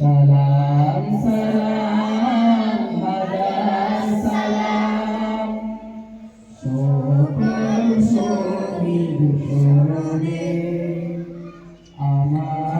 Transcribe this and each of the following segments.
সালাম সালাম হাজার সালাম। সকল সবি আমার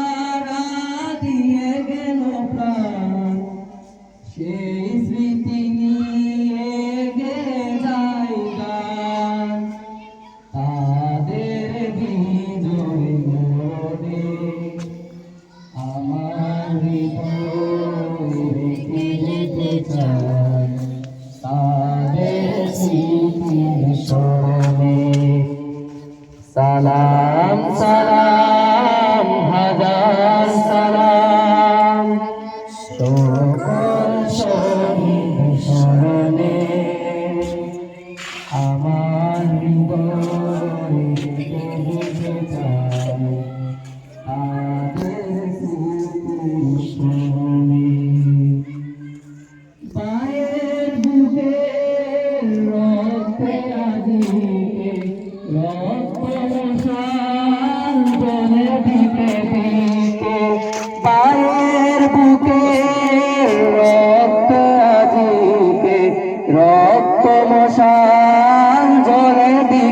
আমি পড়ে যেতে চাই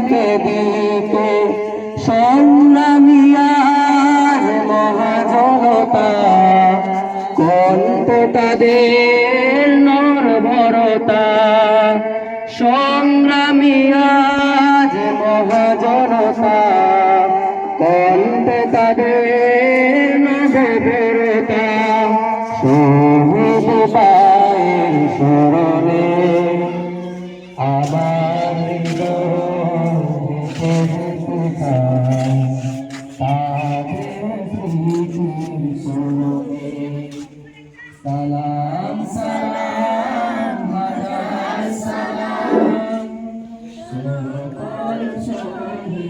বিপদে সংগ্রামিয়ার মহাজনতা। কণ্ঠে তাদের নরভরতা। সংগ্রামিয়াজ মহাজনতা। কণ্ঠে তাদের নরভরতা।